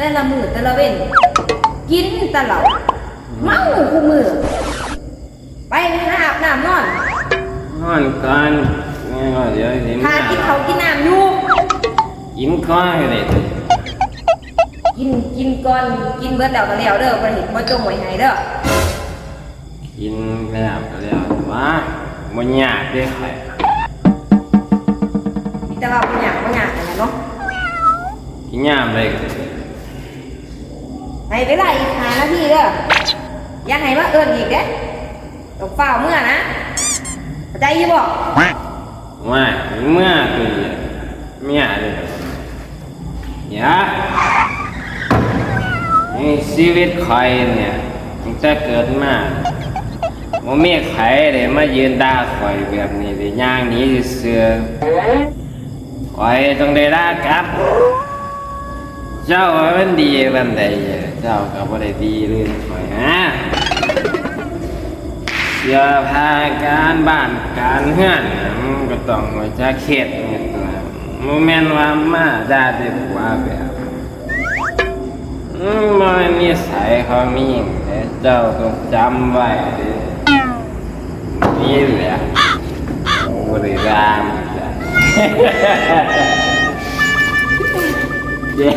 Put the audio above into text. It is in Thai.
แต่ละมือแต่ละเว้นกินตลอดเมาคู่มือ ไปหาอาบน้ำนอนนอนก่อนนี่ก็เดี๋ยวสิทากินเขาวกินน้ำอยู่กินก่อนเลยกินกินก่อนกินเบิดแล้วก็แล้วเด้อบ่เห็นบ่จงไว้ให้เด้อกินแล้วก็แล้วว่าบ่ยากเด้ไข่มีแต่ว่าบ่อยากบ่อยากนั่นแหละเนาะกินยามเลยก็ ให้เวลาอีกหานาทีเด้ออย่าให้มาเอิ้นอีกเด้ต้องเฝ้าเมื่อนะเข้าใจยู่บ่ว่าเมื่อตัวเดียเมียเลยอย่านี่ชีวิตใครเนี่ยมันจะเกิดมาบ่มียใครเลยมายืนด่าข่อยแบบนี้เลยย่างหนี้เสือข่อยต้องได้ด่ากลับ เจ้าว่ามันดีบันใดเจ้าก็บ่ได้ดีเลยข่อยฮะเสื้อผ้าการบ้านการเฮือนน่ะมันก็ต้องมาจากเขตนี่ตัวโมแม่นว่ามาด่าแต่ผัวแบบอืมบ่แม่นนิสัยเขามีแต่เจ้าต้องจำไว้เด้นี่แหละบ่ได้ด่ามันจ้ะ เย้